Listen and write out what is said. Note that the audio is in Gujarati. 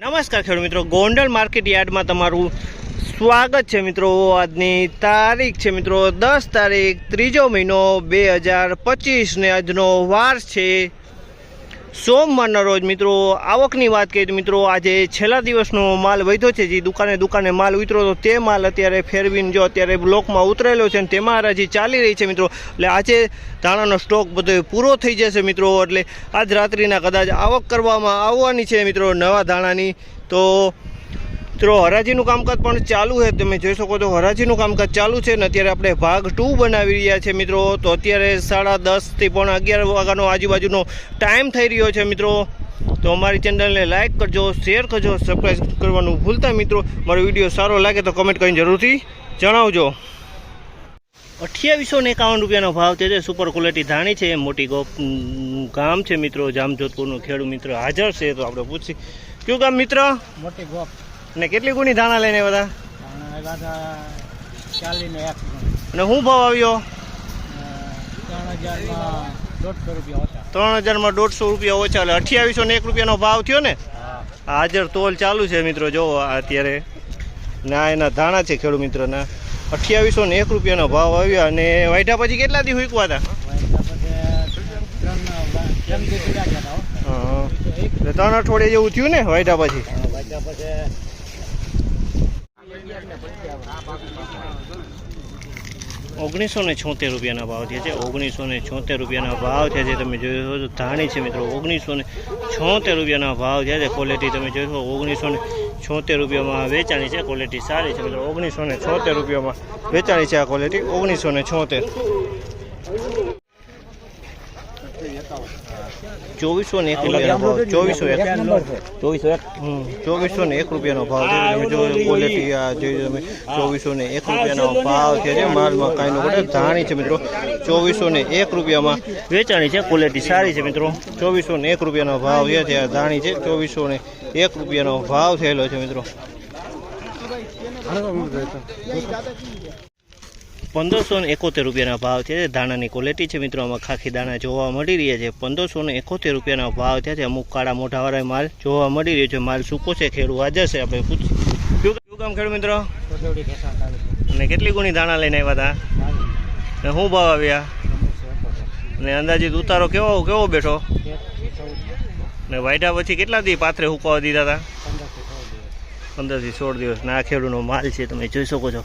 નમસ્કાર ખેડૂત મિત્રો. ગોંડલ માર્કેટ યાર્ડમાં તમારું સ્વાગત છે મિત્રો. આજની તારીખ છે મિત્રો દસ તારીખ, ત્રીજો મહિનો બે હજાર પચીસ ને આજનો વાર છે. સોમવારના રોજ મિત્રો, આવકની વાત કરીએ તો મિત્રો, આજે છેલ્લા દિવસનો માલ વધ્યો છે. જે દુકાને દુકાને માલ ઉતર્યો તો તે માલ અત્યારે ફેરવીને જો અત્યારે બ્લોકમાં ઉતરેલો છે અને તેમાં હરાજી ચાલી રહી છે મિત્રો. એટલે આજે ધાણાનો સ્ટોક બધો પૂરો થઈ જશે મિત્રો, એટલે આજ રાત્રિના કદાચ આવક કરવામાં આવવાની છે મિત્રો, નવા ધાણાની. તો મિત્રો, હરાજીનું કામકાજ પણ ચાલુ છે. તમે જોઈ શકો છો, હરાજીનું કામકાજ ચાલુ છે ને અત્યારે આપણે ભાગ ટુ બનાવી રહ્યા છે મિત્રો. તો અત્યારે સાડા દસથી પણ અગિયાર વાગ્યાનો આજુબાજુનો ટાઈમ થઈ રહ્યો છે મિત્રો. તો અમારી ચેનલને લાઇક કરજો શેર કરજો સબસ્ક્રાઈબ કરવાનું ભૂલતા મિત્રો. મારો વીડિયો સારો લાગે તો કમેન્ટ કરીને જરૂરથી જણાવજો. અઠ્યાવીસો ને એકાવન રૂપિયાનો ભાવ છે સુપર ક્વોલિટી ધાણી છે. મોટી ગોપ ગામ છે મિત્રો, જામજોધપુરનું ખેડૂત મિત્ર હાજર છે. તો આપણે પૂછી કયું ગામ મિત્ર? મોટી ગોપ. ને કેટલી ગુણી ધાણા લઈને બધા અને શું ભાવ આવ્યો? ત્રણ હજારમાં દોઢસો રૂપિયા ઓછા. એટલે અઠ્યાવીસો ને એક રૂપિયાનો ભાવ થયો ને? હાજર તોલ ચાલુ છે મિત્રો જો અત્યારે. ના એના ધાણા છે ખેડૂત મિત્રના. અઠ્યાવીસો ને એક રૂપિયાનો ભાવ આવ્યો અને વાયઢા પછી કેટલા દી હુકવા હતા? ત્રણ. અઠવાડિયે જેવું થયું ને વાયઢા પછી ઓગણીસો ને છોતેર રૂપિયાના ભાવ થયા છે. ઓગણીસો ને છોતેર રૂપિયાના ભાવ થયા છે. તમે જોયો છો, ધાણી છે મિત્રો. ઓગણીસો ને છોતેર રૂપિયાના ભાવ થયા છે. ક્વોલિટી તમે જોશો ઓગણીસો ને છોતેર રૂપિયામાં વેચાણી છે. ક્વોલિટી સારી છે મિત્રો. ઓગણીસો ને છોતેર રૂપિયામાં વેચાણી છે આ ક્વોલિટી ઓગણીસો ને છોતેર. ચોવીસો ને એક રૂપિયાનો ભાવ. ચોવીસો એક. ચોવીસો એક. ચોવીસો ને એક રૂપિયાનો ભાવ છે. જો ક્વોલિટી ચોવીસો ને એક રૂપિયાનો ભાવ છે જે માલમાં કાંઈ નો ઘટે. ધાણી છે મિત્રો. ચોવીસો ને એક રૂપિયામાં વેચાણી છે. ક્વોલિટી સારી છે મિત્રો. ચોવીસો ને એક રૂપિયાનો ભાવ છે જે આ ધાણી છે. ચોવીસો ને એક રૂપિયાનો ભાવ થયેલો છે મિત્રો. પંદરસો ને એકોતેર રૂપિયાના ભાવ છે. દાણાની ક્વોલિટી છે મિત્રો. આમાં ખાખી દાણા જોવા મળી રહ્યા છે. પંદરસો ને એકોતેર રૂપિયાના ભાવ થયા છે. અમુક કાળા મોઢાવાળા માલ જોવા મળી રહ્યો છે. માલ સૂકો છે. ખેડૂત હાજર છે. આપણે પૂછીએ કયું કામ ખેડૂત મિત્રો? અને કેટલી ગુણી દાણા લઈને આવ્યા હતા ને શું ભાવ આવ્યા? ને અંદાજિત ઉતારો કેવો કેવો બેઠો? ને વાયડા પછી કેટલા દી પાથરે હુકવા દીધા હતા પંદરથી સોળ દિવસ. ના ખેડૂતનો માલ છે. તમે જોઈ શકો છો.